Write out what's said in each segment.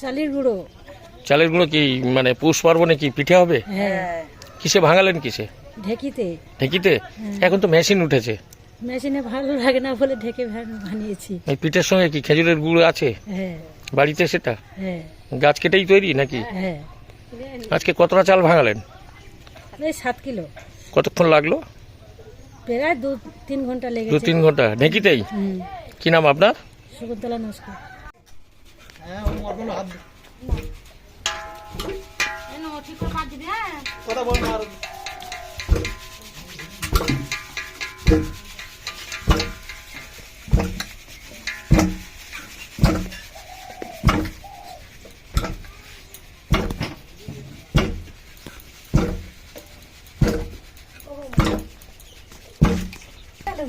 চালের গুঁড়ো। চালের গুঁড়ো কি মানে পৌষ পার্বণে কি পিঠে হবে? হ্যাঁ। কিসে ভাঙালেন কিসে? ঢেকিতে। ঢেকিতে? এখন তো মেশিন উঠেছে। মেশিনে ভালো লাগে না বলে ঢেকে বানিয়েছি। এই পিঠের সঙ্গে কি খেজুরের গুড় আছে? হ্যাঁ। বাড়িতে সেটা? হ্যাঁ। গাছ কেটেই তৈরি নাকি? হ্যাঁ। আজকে কতটা চাল ভাঙালেন? এই সাত কিলো। কতক্ষণ লাগল? প্রায় দু তিন ঘণ্টা দু লেগেছে। তিন ঘণ্টা। ঢেকিতেই? হুম। কি নাম আপনার? শকুন্তলা নমস্কার হ্যাঁ ওগুলো হাত এনো, ঠিক করে কাজ দিবি, হ্যাঁ? কথা বল না আর চাল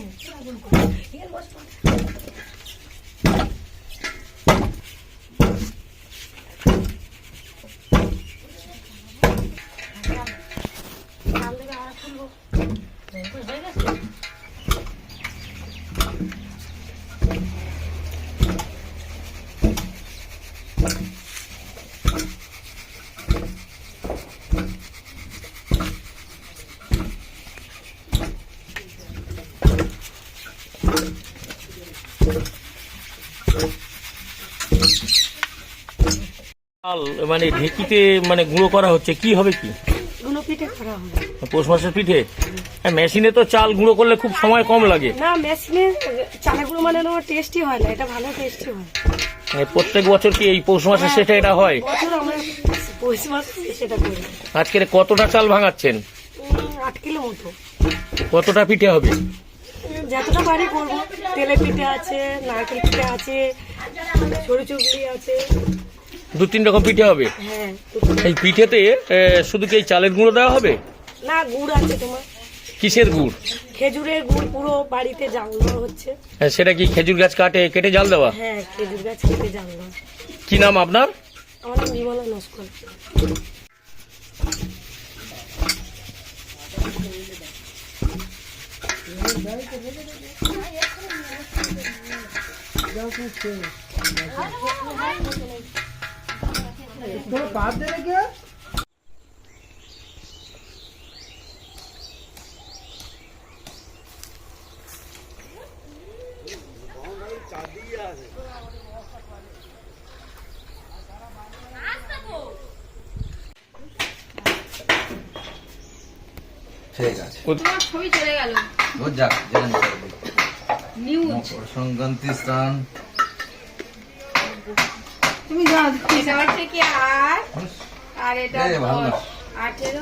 মানে ঢেকিতে মানে গুঁড়ো করা হচ্ছে কি হবে কি? গুঁড়ো পিঠে করা হবে। পৌষ মাসের পিঠে? মেশিনে তো চাল গুঁড়ো করলে খুব সময় কম লাগে। না মেশিনে চানাগুলো মানে টেস্টি হয় না এটা ভালো টেস্টি হয়। মানে প্রত্যেক বছর কি এই পৌষ মাসের সেটা এটা হয়? বছর আমরা পৌষ মাস সেটা করি। আজকে কতটা চাল ভাঙাচ্ছেন? আট কিলো মতো। কতটা পিঠে হবে? যতটা পারি করব। তেলে পিঠে আছে নারকেল পিঠে আছে সরু চুগলি আছে। দু তিন রকম পিঠে হবে? হ্যাঁ এই পিঠেতে শুধু কি এই চালের গুঁড়ো দেওয়া হবে? না গুড় আছে তোমার। কিসের গুড়? খেজুরের গুড় পুরো বাড়িতে জানলো হচ্ছে। হ্যাঁ, সেটা কি খেজুর গাছ কাটে কেটে জাল দেওয়া? হ্যাঁ খেজুর গাছ কেটে জানলো কি নাম আপনার? আমার নাম বিমলা নস্কর। বাদ দেবে ঠিক আছে। চলে গেল। ও সংক্রান্তি স্থান। তুমি যাও হিসাব থেকে আর আর এটা 18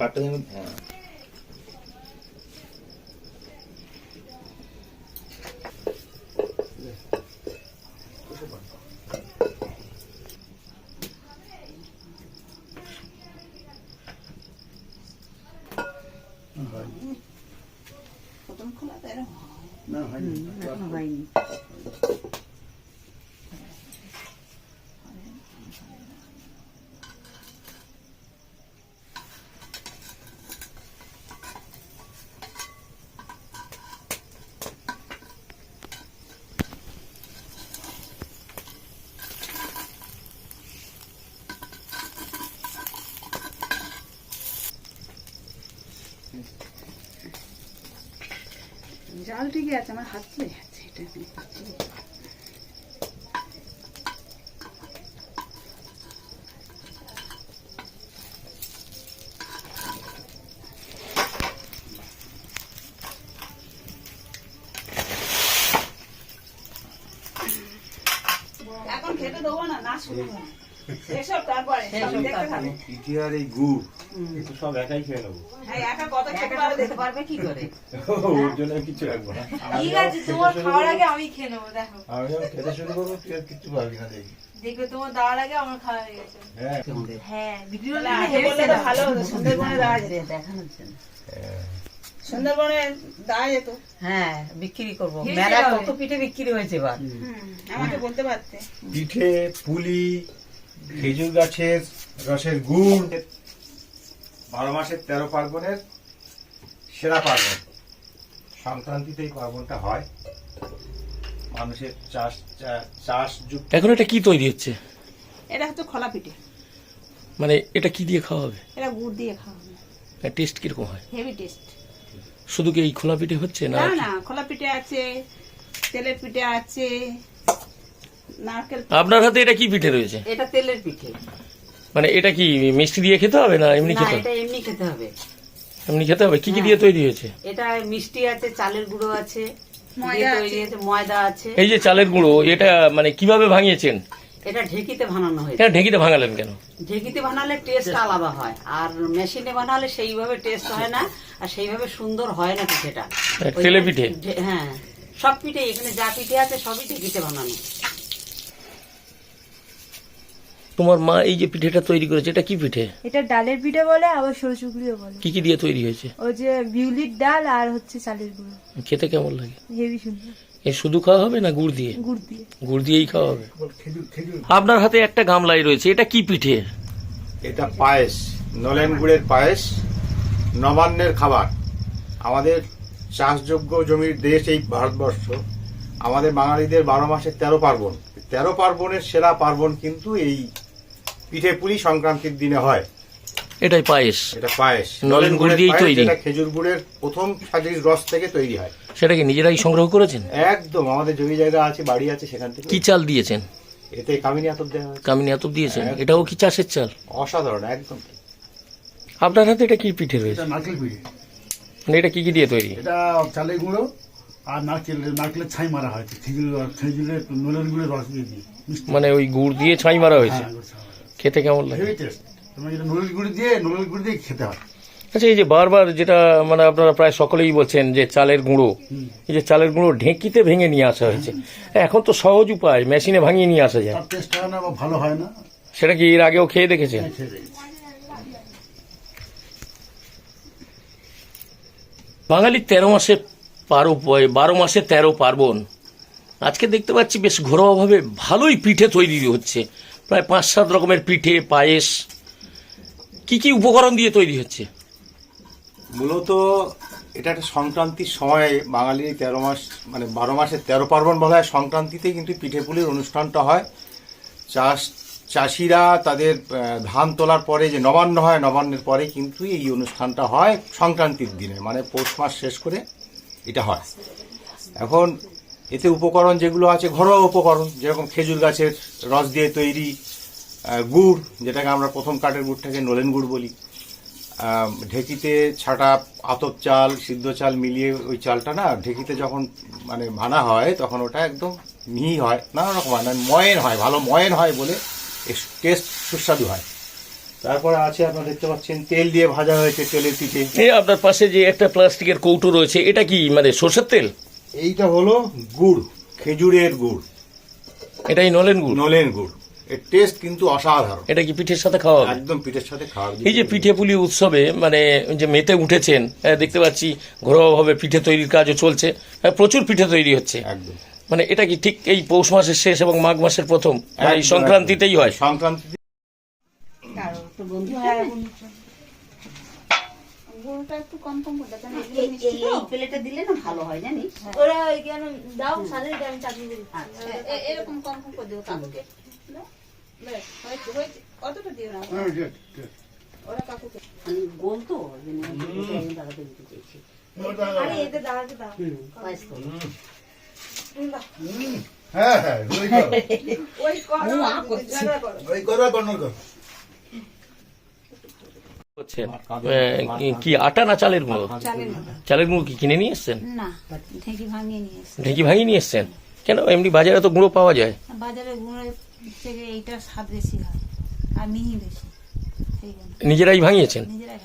കാട്ടുകയും জাল ঠিকই আছে, আমার হাত চলে যাচ্ছে এটা না। এখন খেতে দেবো না না শুরু করো। এসব তারপরে সব দেখতে থাকো। পিঠে আর এই গুড় কিন্তু সব একাই খেয়ে নেব। হ্যাঁ একা কত খেতে পারো দেখতে পারবে কি করে? ওর জন্য আমি রাখব না। ঠিক আছে তোমার খাওয়ার আগে আমি খেয়ে নেব দেখো। আমি যখন খেতে শুরু করব তুই আর কিচ্ছু পারবি না দেখবি দেখবে তোমার দেওয়ার আগে আমার খাওয়া হয়ে গেছে। হ্যাঁ। হ্যাঁ ভালো হতো সুন্দরবনে দেওয়া যেত দেখানোর জন্য। সুন্দরবনে দেওয়া যেত হ্যাঁ বিক্রি করব। মেলা কত পিঠে বিক্রি হয়েছে এবার আমাকে বলতে পারতে। পিঠে পুলি খেজুর গাছের রসের গুড় বারো মাসের তেরো পার্বণের সেরা পার্বণ। সংক্রান্তিতে এই পার্বণটা হয়। মানুষের চাষ চাষ যুক্ত এখন এটা কি তৈরি হচ্ছে? এটা হচ্ছে খোলা পিঠে। মানে এটা কি দিয়ে খাওয়া হবে? এটা গুড় দিয়ে খাওয়া হবে। টেস্ট কীরকম হয়? হেভি টেস্ট শুধু কি এই খোলা পিঠে হচ্ছে না না না খোলা পিঠে আছে তেলের পিঠে আছে নারকেল আপনার হাতে এটা কি পিঠে রয়েছে? এটা তেলের পিঠে। মানে এটা কি মিষ্টি দিয়ে খেতে হবে না এমনি খেতে হবে এটা এমনি খেতে হবে। এমনি খেতে হবে? কি কি দিয়ে তৈরি হয়েছে? এটা মিষ্টি আছে চালের গুঁড়ো আছে ময়দা এই যে চালের গুঁড়ো এটা মানে কীভাবে ভাঙিয়েছেন? এটা ঢেকিতে বানানো হয়েছে। এটা ঢেকিতে ভাঙালেন কেন? ঢেকিতে বানালে টেস্ট আলাদা হয় আর মেশিনে বানালে সেইভাবে টেস্ট হয় না আর সেইভাবে সুন্দর হয় না পিঠেটা। হ্যাঁ, তেলে পিঠে? হ্যাঁ সব পিঠে এখানে যা পিঠে আছে সবই ঢেকিতে বানানো। তোমার মা এই যে পিঠেটা তৈরি করেছে এটা কি পিঠে? এটা ডালের পিঠে বলে আবার সরু চুগলিও বলে। কি কি দিয়ে তৈরি হয়েছে? ওই যে বিউলির ডাল আর হচ্ছে চালের গুঁড়ো। খেতে কেমন লাগে? হেভি সুন্দর। এ শুধু খাওয়া হবে না গুড় দিয়ে? গুড় দিয়ে। গুড় দিয়েই খাওয়া হবে? আপনার হাতে একটা গামলাই রয়েছে এটা কি পিঠে? এটা পায়েস নলেন গুড়ের পায়েস নবান্নের খাবার। আমাদের চাষযোগ্য জমির দেশ এই ভারতবর্ষ। আমাদের বাঙালিদের বারো মাসের তেরো পার্বণ। তেরো পার্বণের সেরা পার্বণ কিন্তু এই পিঠে পুলি সংক্রান্তির দিনে হয়। এটাই পায়েস। এটা পায়েস। নলেন গুড় দিয়েই তৈরি। যেটা খেজুর গুড়ের প্রথম সাজির রস থেকে তৈরি হয়। সেটা কি নিজেরাই সংগ্রহ করেছেন? একদম আমাদের জমি জায়গা আছে বাড়ি আছে সেখান থেকে। কি চাল দিয়েছেন? এতে কামিনী আতপ দেওয়া কামিনী এত দিয়েছেন? এটাও কি চাষের চাল? অসাধারণ একদম। আপনার হাতে এটা কি পিঠে রয়েছে? এটা নারকেল পিঠে। মানে এটা কি কি দিয়ে তৈরি? এটা চালের গুঁড়ো আর নারকেল নারকেলের ছাই মারা হয়েছে। খেজুর খেজুরের নলের গুঁড়ের রস দিয়ে দিয়ে। মানে ওই গুড় দিয়ে ছাই মারা হয়েছে? হ্যাঁ খেতে কেমন লাগে? গুঁড়ি দিয়ে গুঁড়ি দিয়ে খেতে হয়। আচ্ছা এই যে বারবার যেটা মানে আপনারা প্রায় সকলেই বলছেন যে চালের গুঁড়ো এই যে চালের গুঁড়ো ঢেঁকিতে ভেঙে নিয়ে আসা হয়েছে। এখন তো সহজ উপায় মেশিনে ভাঙিয়ে নিয়ে আসা যায়। টেস্ট হয় না বা ভালো হয় না। সেটা কি এর আগেও খেয়ে দেখেছেন? খেয়ে বাঙালি তেরো মাসে পারো বারো মাসে তেরো পার্বণ। আজকে দেখতে পাচ্ছি বেশ ঘরোয়াভাবে ভালোই পিঠে তৈরি হচ্ছে। প্রায় পাঁচ সাত রকমের পিঠে, পায়েস। কি কি উপকরণ দিয়ে তৈরি হচ্ছে? মূলত এটা একটা সংক্রান্তির সময়, বাঙালির তেরো মাস মানে বারো মাসের তেরো পার্বণ বলা হয় সংক্রান্তিতে কিন্তু পিঠে পুলির অনুষ্ঠানটা হয়। চাষ চাষিরা তাদের ধান তোলার পরে যে নবান্ন হয়, নবান্নের পরে কিন্তু এই অনুষ্ঠানটা হয় সংক্রান্তির দিনে মানে পৌষ মাস শেষ করে এটা হয়। এখন এতে উপকরণ যেগুলো আছে, ঘরোয়া উপকরণ, যেরকম খেজুর গাছের রস দিয়ে তৈরি গুড়, যেটাকে আমরা প্রথম কাঠের গুড়টাকে নলেন গুড় বলি। ঢেকিতে ছাটা, আতপ চাল, সিদ্ধ চাল মিলিয়ে ওই চালটা না, ঢেকিতে যখন মানে ভানা হয়, তখন ওটা একদম মিহি হয়, নানা রকম হয় না ময়েন হয়, ভালো ময়েন হয় বলে টেস্ট সুস্বাদু হয়। তারপরে আছে আপনারা দেখতে পাচ্ছেন, তেল দিয়ে ভাজা হয়েছে তেলের পিঠে। আপনার পাশে যে একটা প্লাস্টিকের কৌটো রয়েছে, এটা কি মানে সর্ষের তেল? এইটা হলো গুড় খেজুরের গুড়। এটাই নলেন গুড়? নলেন গুড়। এর টেস্ট কিন্তু অসাধারণ। এটা কি পিঠের সাথে খাওয়া হবে? একদম পিঠের সাথে খাওয়া এই যে পিঠে পুলি উৎসবে মানে যে মেতে উঠেছেন আহ, দেখতে পাচ্ছি ঘরোয়াভাবে পিঠে তৈরির কাজও চলছে আহ, প্রচুর পিঠে তৈরি হচ্ছে। একদম। মানে এটা কি ঠিক এই পৌষ মাসের শেষ এবং মাঘ মাসের প্রথম? মানে এই সংক্রান্তিতেই হয়? সংক্রান্তি গুঁড়োটা একটু কম কম করে দেন এই এই- এই দিলে না ভালো হয় জানিস? ওরা কেন দাও সাথে আমি চাটনি দিই। এরকম কম কম করে দিও কাকুকে। অতটা দিও না ওরা। কাকুকে। গোল তো আমি দাদাকে দিতে চেয়েছি আরে এতে দাঁড়াতে দাও। পায়েস করব। হ্যাঁ হ্যাঁ ওই করো। ওই করো করো। ওই করো আর বান্নর করো হচ্ছে আহ, কি- কি আটা না চালের গুঁড়ো চালের গুঁড়ো কি কিনে নিয়ে এসছেন? ঢেঁকি ভাঙিয়ে নিয়ে এসছেন? কেন? এমনি বাজারে তো গুঁড়ো পাওয়া যায়। বাজারে গুঁড়ো থেকে এইটার স্বাদ বেশি হয় আর মিহি বেশি নিজেরাই ভাঙিয়েছেন? নিজেরাই